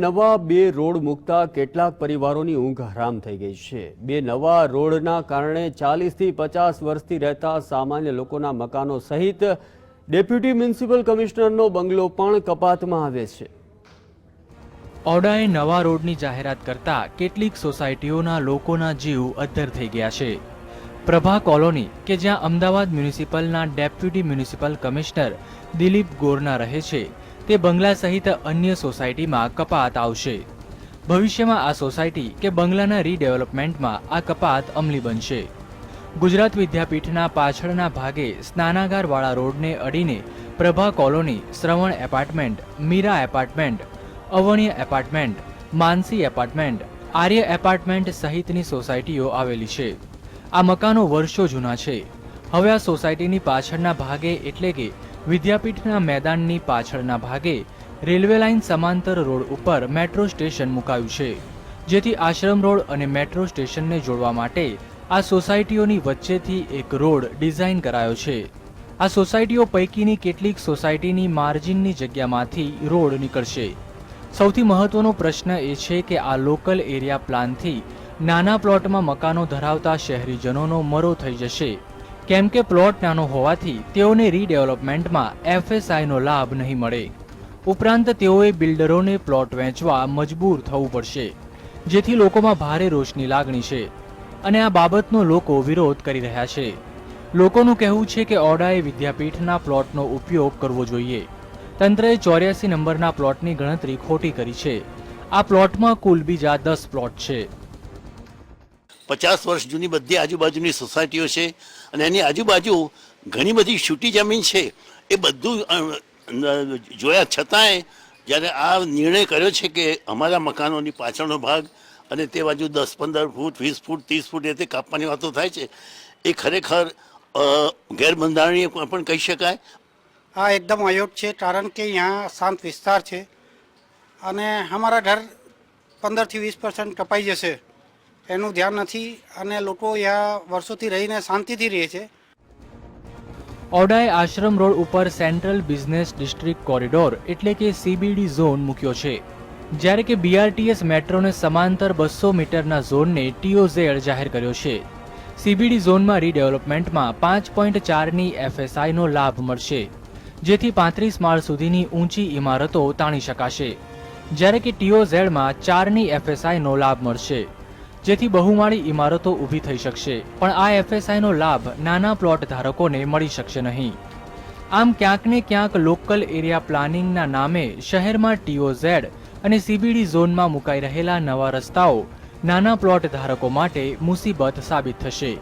નવા બે રોડ મૂકતા કેટલાક પરિવારોની ઊંઘ હરામ થઈ ગઈ છે. બે નવા રોડના કારણે ચાલીસથી પચાસ વર્ષથી રહેતા સામાન્ય લોકોના મકાનો સહિત ડેપ્યુટી મ્યુનિસિપલ કમિશનરનો બંગલો પણ કપાતમાં આવે છે. ઓડાએ નવા રોડની જાહેરાત કરતા કેટલીક સોસાયટીઓના લોકોના જીવ અદ્ધર થઈ ગયા છે. પ્રભા કોલોની, કે જ્યાં અમદાવાદ મ્યુનિસિપલના ડેપ્યુટી મ્યુનિસિપલ કમિશનર દિલીપ ગોરના રહે છે તે બંગલા સહિત અન્ય સોસાયટીમાં કપાત આવશે. ભવિષ્યમાં આ સોસાયટી કે બંગલાના રીડેવલપમેન્ટમાં આ કપાત અમલી બનશે. ગુજરાત વિદ્યાપીઠના પાછળના ભાગે સ્નાનાગારવાળા રોડને અડીને Prabha colony, Shravan apartment, Meera apartment Avaniya apartment, Mansi apartment, Arya apartment સહિતની સોસાયટીઓ આવેલી છે. આ મકાનો વર્ષો જૂના છે. હવે આ સોસાયટીની પાછળના ભાગે એટલે કે વિદ્યાપીઠના મેદાનની પાછળના ભાગે રેલવે લાઇન સમાંતર રોડ ઉપર મેટ્રો સ્ટેશન મુકાયું છે, જેથી આશ્રમ રોડ અને મેટ્રો સ્ટેશનને જોડવા માટે આ સોસાયટીઓની વચ્ચેથી એક રોડ ડિઝાઇન કરાયો છે. આ સોસાયટીઓ પૈકીની કેટલીક સોસાયટીની માર્જિનની જગ્યામાંથી રોડ નીકળશે. સૌથી મહત્વનો પ્રશ્ન એ છે કે આ લોકલ એરિયા પ્લાનથી નાના પ્લોટમાં મકાનો ધરાવતા શહેરીજનોનો મરો થઈ જશે. કેમ કે પ્લોટ નાનો હોવાથી તેઓને રીડેવલપમેન્ટમાં એફએસઆઈનો લાભ નહીં મળે. ઉપરાંત તેઓએ બિલ્ડરોને પ્લોટ વેચવા મજબૂર થવું પડશે, જેથી લોકોમાં ભારે રોષની લાગણી છે અને આ બાબતનો લોકો વિરોધ કરી રહ્યા છે. લોકોનું કહેવું છે કે ઓડાએ વિદ્યાપીઠના પ્લોટનો ઉપયોગ કરવો જોઈએ. તંત્રએ ચોર્યાસી નંબરના પ્લોટની ગણતરી ખોટી કરી છે. આ પ્લોટમાં કુલ બીજા દસ પ્લોટ છે. પચાસ વર્ષ જૂની બધી આજુબાજુની સોસાયટીઓ છે અને એની આજુબાજુ ઘણી બધી છૂટી જમીન છે. એ બધું જોયા છતાંય જ્યારે આ નિર્ણય કર્યો છે કે અમારા મકાનોની પાછળનો ભાગ અને તે બાજુ દસ પંદર ફૂટ, વીસ ફૂટ, ત્રીસ ફૂટ રીતે કાપવાની વાતો થાય છે, એ ખરેખર ગેરબંધારણીય પણ કહી શકાય? હા, એકદમ અયોગ છે, કારણ કે અહીંયા શાંત વિસ્તાર છે અને અમારા ઘર પંદરથી વીસ પર્સન્ટ કપાઈ જશે. એનું ધ્યાન નથી અને લોકો અહીંયા વર્ષોથી રહીને શાંતિથી રહે છે. ઓડાએ આશ્રમ રોડ ઉપર સેન્ટ્રલ બિઝનેસ ડિસ્ટ્રિક્ટ કોરિડોર એટલે કે સીબીડી ઝોન મૂક્યો છે. જ્યારે કે બીઆરટીએસ મેટ્રોને સમાંતર બસો મીટરના ઝોનને ટીઓઝેડ જાહેર કર્યો છે. સીબીડી ઝોનમાં રીડેવલપમેન્ટમાં પાંચ પોઈન્ટ ચારની એફએસઆઈનો લાભ મળશે, જેથી પાંત્રીસ માળ સુધીની ઊંચી ઇમારતો તાણી શકાશે. જ્યારે કે ટીઓઝેડમાં ચારની એફએસઆઈનો લાભ મળશે. જેથી બહુમાળી ઇમારતો ઊભી થઈ શકશે. પણ આ એફએસઆઈનો લાભ નાના પ્લોટ ધારકોને મળી શકશે નહીં. આમ ક્યાંક ને ક્યાંક લોકલ એરિયા પ્લાનિંગના નામે શહેરમાં ટીઓઝેડ અને સીબીડી ઝોનમાં મુકાઈ રહેલા નવા રસ્તાઓ નાના પ્લોટ ધારકો માટે મુસીબત સાબિત થશે.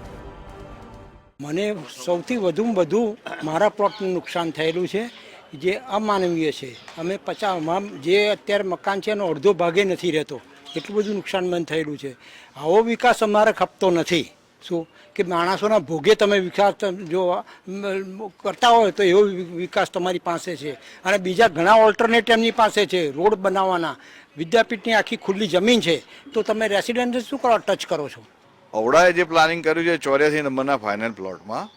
મને સૌથી વધુ વધુ મારા પ્લોટનું નુકસાન થયેલું છે, જે અમાનવીય છે. અમે પચાસ જે અત્યારે મકાન છે એનો અડધો ભાગે નથી રહેતો. એટલું બધું નુકસાન મને થયેલું છે. આવો વિકાસ અમારે ખપતો નથી. શું? કે માણસોના ભોગે તમે વિકાસ જો કરતા હોય તો એવો વિકાસ તમારી પાસે છે. અને બીજા ઘણા ઓલ્ટરનેટ એમની પાસે છે, રોડ બનાવવાના. વિદ્યાપીઠની આખી ખુલ્લી જમીન છે. તો તમે રેસિડેન્સ શું કરો, ટચ કરો છો? ઔડાએ જે પ્લાનિંગ કર્યું છે, ચોર્યાસી નંબરના ફાઇનલ પ્લોટમાં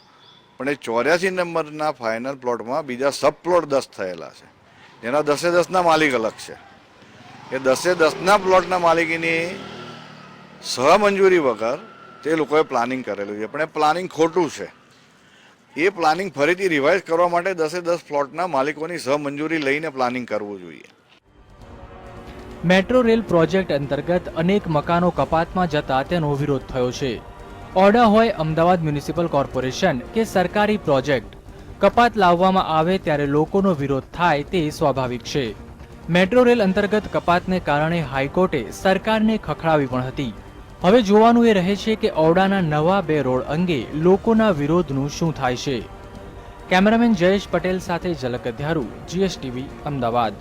પણ એ ચોર્યાસી નંબરના ફાઇનલ પ્લોટમાં બીજા સબ પ્લોટ દસ થયેલા છે. જેના દસે દસના માલિક અલગ છે. એ દસે દસના પ્લોટના માલિકીની સહમંજૂરી વગર તે લોકોએ પ્લાનિંગ કરેલું છે. પણ એ પ્લાનિંગ ખોટું છે. એ પ્લાનિંગ ફરીથી રિવાઇઝ કરવા માટે દસે દસ પ્લોટના માલિકોની સહમંજૂરી લઈને પ્લાનિંગ કરવું જોઈએ. મેટ્રો રેલ પ્રોજેક્ટ અંતર્ગત અનેક મકાનો કપાતમાં જતા તેનો વિરોધ થયો છે. ઓડા હોય અમદાવાદ મ્યુનિસિપલ કોર્પોરેશન કે સરકારી પ્રોજેક્ટ. કપાત લાવવામાં આવે ત્યારે લોકોનો વિરોધ થાય તે સ્વાભાવિક છે. મેટ્રો રેલ અંતર્ગત કપાતને કારણે હાઈકોર્ટે સરકારને ખખડાવી પણ હતી. હવે જોવાનું એ રહે છે કે ઓરડાના નવા બે રોડ અંગે લોકોના વિરોધનું શું થાય છે. કેમેરામેન જયેશ પટેલ સાથે ઝલક અધ્યારુ, જીએસટીવી, અમદાવાદ.